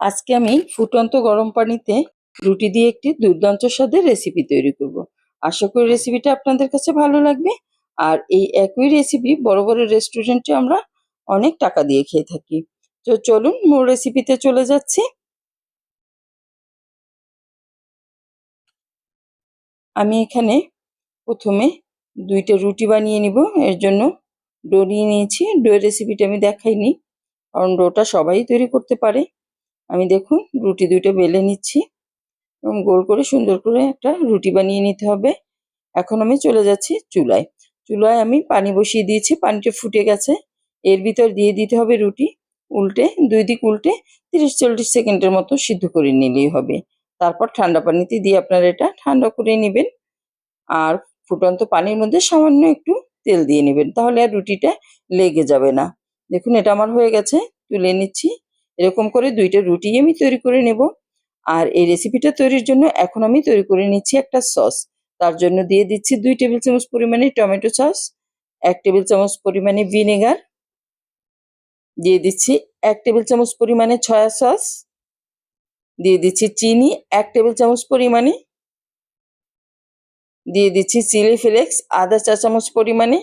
আজকে আমি ফুটন্ত গরম পানিতে রুটি দিয়ে একটি দুর্দান্ত স্বাদের রেসিপি তৈরি করব। আশা করি রেসিপিটা আপনাদের কাছে ভালো লাগবে। আর এই একই রেসিপি বড় বড় রেস্টুরেন্টে আমরা অনেক টাকা দিয়ে খেয়ে থাকি। তো চলুন মূল রেসিপিতে চলে যাচ্ছি। আমি এখানে প্রথমে দুইটা রুটি বানিয়ে নিব। এর জন্য ডো নিয়ে নিয়েছি। ডোয়ের রেসিপিটা আমি দেখাইনি। কারণ ডোটা সবাই তৈরি করতে পারে। আমি দেখুন রুটি দুটো বেলে নিচ্ছি এবং গোল করে সুন্দর করে একটা রুটি বানিয়ে নিতে হবে। এখন আমি চলে যাচ্ছি চুলায়। চুলায় আমি পানি বসিয়ে দিয়েছি, পানিটা ফুটে গেছে। এর ভিতর দিয়ে দিতে হবে রুটি। উল্টে, দুই দিক উল্টে তিরিশ চল্লিশ সেকেন্ডের মতো সিদ্ধ করে নিলেই হবে। তারপর ঠান্ডা পানিতে দিয়ে আপনারা এটা ঠান্ডা করে নেবেন। আর ফুটন্ত পানির মধ্যে সামান্য একটু তেল দিয়ে নেবেন, তাহলে আর রুটিটা লেগে যাবে না। দেখুন এটা আমার হয়ে গেছে, তুলে নিচ্ছি। এরকম করে দুইটা রুটি আমি তৈরি করে নেব। আর এই রেসিপিটা তৈরির জন্য এখন আমি তৈরি করে নিচ্ছি একটা সস তার জন্য দিয়ে দিচ্ছি দুই টেবিল চামচ পরিমাণে টমেটো সস এক টেবিল চামচ পরিমাণে ভিনেগার দিয়ে দিচ্ছি এক টেবিল চামচ পরিমাণে ছয়া সস দিয়ে দিচ্ছি চিনি, এক টেবিল চামচ পরিমাণে, দিয়ে দিচ্ছি চিলি ফ্লেক্স আধা চা চামচ পরিমাণে।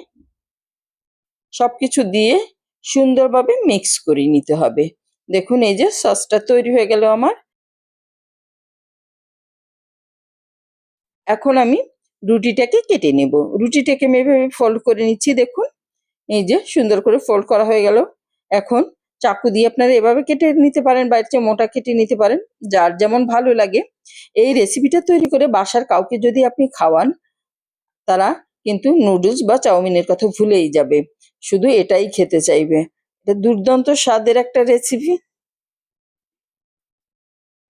সব কিছু দিয়ে সুন্দরভাবে মিক্স করে নিতে হবে। দেখুন, এই যে সসটা তৈরি হয়ে গেল আমার। এখন আমি রুটিটাকে কেটে নেব। রুটিটাকে আমি এভাবে ফোল্ড করে নিচ্ছি, দেখুন। এই যে সুন্দর করে ফোল্ড করা হয়ে গেল। এখন চাকু দিয়ে আপনারা এভাবে কেটে নিতে পারেন বাইরে চেয়ে মোটা কেটে নিতে পারেন, যার যেমন ভালো লাগে। এই রেসিপিটা তৈরি করে বাসার কাউকে যদি আপনি খাওয়ান, তারা কিন্তু নুডলস বা চাউমিনের কথা ভুলেই যাবে। শুধু এটাই খেতে চাইবে। এটা দুর্দান্ত স্বাদের একটা রেসিপি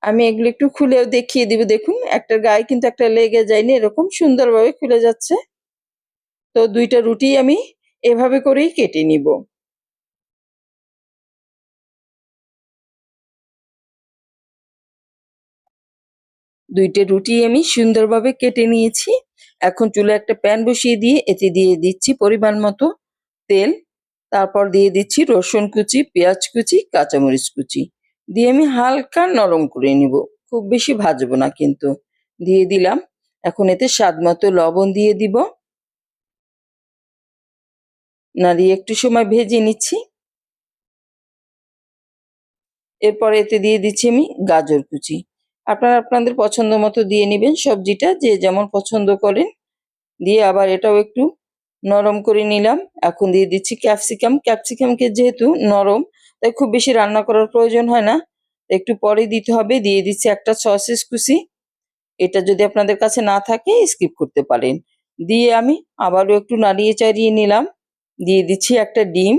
আমি এগুলো একটু খুলেও দেখিয়ে দিব, দেখুন। একটা গায়ে কিন্তু একটা লেগে যায়নি, এরকম সুন্দরভাবে খুলে যাচ্ছে। তো দুইটা রুটি আমি এভাবে করেই কেটে নিব। দুইটা রুটি আমি সুন্দরভাবে কেটে নিয়েছি। এখন চুলে একটা প্যান বসিয়ে দিয়ে এতে দিয়ে দিচ্ছি পরিমাণ মতো তেল। তারপর দিয়ে দিচ্ছি রসুন কুচি, পেঁয়াজ কুচি, কাঁচামরিচ কুচি। দিয়ে আমি হালকা নরম করে নিব। খুব বেশি ভাজবো না কিন্তু। দিয়ে দিলাম। এখন এতে স্বাদ মতো লবণ দিয়ে দিব। নাড়িয়ে একটু সময় ভেজে নিচ্ছি। এরপর এতে দিয়ে দিচ্ছি আমি গাজর কুচি। আপনারা আপনাদের পছন্দ মতো দিয়ে নেবেন সবজিটা, যে যেমন পছন্দ করেন। দিয়ে আবার এটাও একটু নরম করে নিলাম। এখন দিয়ে দিচ্ছি ক্যাপসিকাম। ক্যাপসিকামকে যেহেতু নরম, তাই খুব বেশি রান্না করার প্রয়োজন হয় না। একটু পরে দিতে হবে। দিয়ে দিচ্ছি একটা সসেস কুচি। এটা যদি আপনাদের কাছে না থাকে, স্কিপ করতে পারেন। দিয়ে আমি আবারও একটু নাড়িয়ে চাড়িয়ে নিলাম। দিয়ে দিচ্ছি একটা ডিম।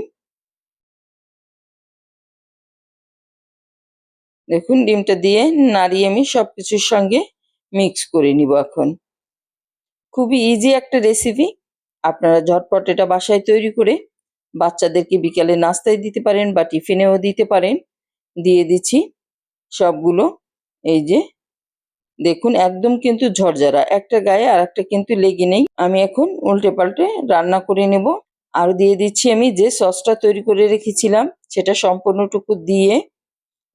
দেখুন, ডিমটা দিয়ে নাড়িয়ে আমি সব কিছুর সঙ্গে মিক্স করে নিব এখন। খুবই ইজি একটা রেসিপি আপনারা ঝটপট এটা বাসায় তৈরি করে বাচ্চাদেরকে বিকালে নাস্তায় দিতে পারেন বা টিফিনেও দিতে পারেন। দিয়ে দিচ্ছি সবগুলো। এই যে, দেখুন একদম কিন্তু ঝরঝরা। একটা গায়ে আর একটা কিন্তু লেগে নেই। আমি এখন উল্টে পাল্টে রান্না করে নেব। আর দিয়ে দিচ্ছি আমি যে সসটা তৈরি করে রেখেছিলাম, সেটা সম্পূর্ণটুকু দিয়ে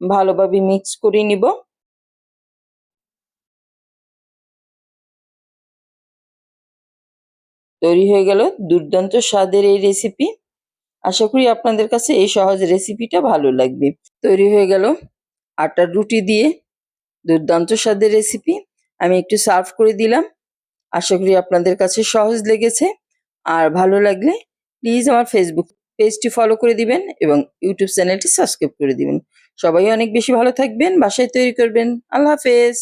ভালোভাবে মিক্স করে নিব। তৈরি হয়ে গেল দুর্দান্ত স্বাদের এই রেসিপি আশা করি আপনাদের কাছে এই সহজ রেসিপিটা ভালো লাগবে। তৈরি হয়ে গেল আটার রুটি দিয়ে দুর্দান্ত স্বাদের রেসিপি আমি একটু সার্ভ করে দিলাম। আশা করি আপনাদের কাছে সহজ লেগেছে। আর ভালো লাগলে প্লিজ আমার ফেসবুক পেজটি ফলো করে দিবেন এবং ইউটিউব চ্যানেলটি সাবস্ক্রাইব করে দিবেন। সবাই অনেক বেশি ভালো থাকবেন, বাসায় তৈরি করবেন। আল্লাহ হাফেজ।